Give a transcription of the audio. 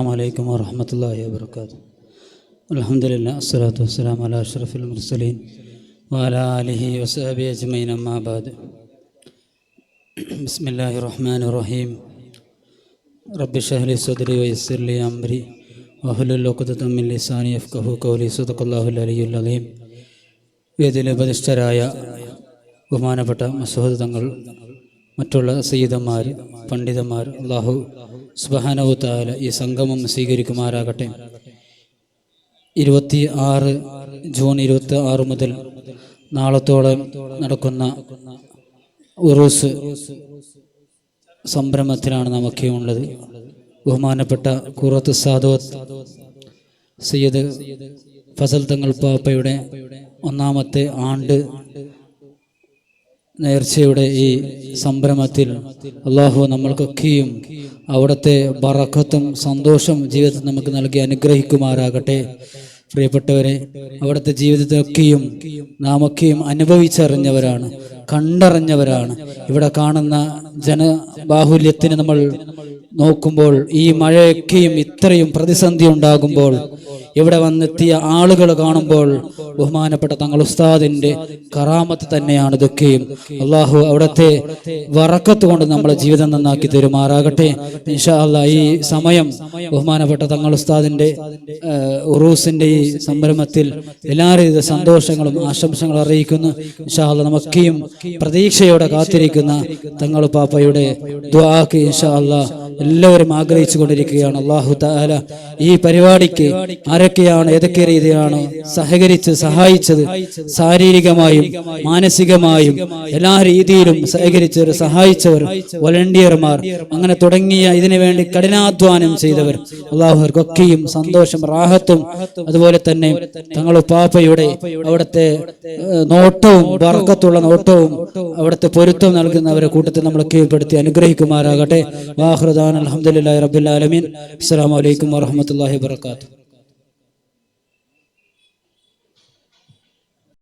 അസ്സാമലൈക്കും വറഹമത്തല്ലാഹി വാബർക്കാത്തു അലഹമുല്ല അസ്സലാത്തു വസ്സലാം അല അഷ്റഫുൽ മുർസലീൻ വാല അലിഹി വസാബി അജ്മൈൻ അമ്മാബാദ് ബിസ്മില്ലാഹി റഹ്മാൻ റഹീം. റബ്ബി ഷഹ്ലി സദരി വയസ്സർലി അംരി വഹുലുല്ലോക്കുത്തമ്മിൻ ലിസാനി അഫ്കഹു കൗലി സുദഖുല്ലാഹുൽ അലിയുൽ അലീം. വേദിയിലെ ഉപദിഷ്ടരായ ബഹുമാനപ്പെട്ട മസൂദ് തങ്ങൾ മറ്റുള്ള സയ്യിദന്മാർ പണ്ഡിതന്മാർ അള്ളാഹു സുബഹാനവു താല ഈ സംഗമം സ്വീകരിക്കുമാറാകട്ടെ. ഇരുപത്തി ആറ് ജൂൺ ഇരുപത്തി ആറ് മുതൽ നാളത്തോളം നടക്കുന്ന ഉറൂസ് സംരംഭത്തിലാണ് നമുക്ക് ഉള്ളത്. ബഹുമാനപ്പെട്ട കുറത്ത് സാദോത്ത് സയ്യദ് ഫസൽ തങ്ങൾ പാപ്പയുടെ ഒന്നാമത്തെ ആണ്ട് നേർച്ചയുടെ ഈ സംരംഭത്തിൽ അള്ളാഹു നമ്മൾക്കൊക്കെയും അവിടുത്തെ ബറക്കത്തും സന്തോഷം ജീവിതത്തിൽ നമുക്ക് നൽകി അനുഗ്രഹിക്കുമാറാകട്ടെ. പ്രിയപ്പെട്ടവരെ അവിടുത്തെ ജീവിതത്തിലൊക്കെയും നാം ഒക്കെയും അനുഭവിച്ചറിഞ്ഞവരാണ് കണ്ടറിഞ്ഞവരാണ്. ഇവിടെ കാണുന്ന ജനബാഹുല്യത്തിന് നമ്മൾ നോക്കുമ്പോൾ ഈ മഴയൊക്കെയും ഇത്രയും പ്രതിസന്ധി ഉണ്ടാകുമ്പോൾ ഇവിടെ വന്നെത്തിയ ആളുകൾ കാണുമ്പോൾ ബഹുമാനപ്പെട്ട തങ്ങൾ ഉസ്താദിന്റെ കറാമത്ത് തന്നെയാണ് ഇതൊക്കെയും. അള്ളാഹു അവിടത്തെ വറക്കത്ത് കൊണ്ട് നമ്മളെ ജീവിതം നന്നാക്കി തരുമാറാകട്ടെ. ഇൻഷാ അല്ലാ ഈ സമയം ബഹുമാനപ്പെട്ട തങ്ങൾ ഉസ്താദിന്റെ ഉറൂസിന്റെ ഈ സംരംഭത്തിൽ എല്ലാവിധ സന്തോഷങ്ങളും ആശംസകളും അറിയിക്കുന്നു. ഇൻഷാല്ല നമുക്കെയും പ്രതീക്ഷയോടെ കാത്തിരിക്കുന്ന തങ്ങൾ പാപ്പയുടെ ദ്വാക്ക് ഇൻഷാ എല്ലാവരും ആഗ്രഹിച്ചു കൊണ്ടിരിക്കുകയാണ് അള്ളാഹു താല ഈ പരിപാടിക്ക് ആരൊക്കെയാണ് ഏതൊക്കെ രീതിയിലാണ് സഹകരിച്ച് സഹായിച്ചത്? ശാരീരികമായും മാനസികമായും എല്ലാ രീതിയിലും സഹകരിച്ചവർ സഹായിച്ചവർ വോളണ്ടിയർമാർ അങ്ങനെ തുടങ്ങിയ ഇതിനു വേണ്ടി കഠിനാധ്വാനം ചെയ്തവർ അള്ളാഹുർക്കൊക്കെയും സന്തോഷം റാഹത്തും അതുപോലെ തന്നെ തങ്ങൾ പാപ്പയുടെ അവിടുത്തെ നോട്ടവും വർക്കത്തുള്ള നോട്ടവും അവിടുത്തെ പൊരുത്തം നൽകുന്നവരെ കൂട്ടത്തിൽ നമ്മൾ കീഴ്പ്പെടുത്തി അനുഗ്രഹിക്കുമാറാകട്ടെ. വാഹൃദാൻ അലഹമുല്ലാ റബുല്ലാലമീൻ അസ്സാം വലൈക്കും വാഹമത്തല്ലാഹി വാത്തു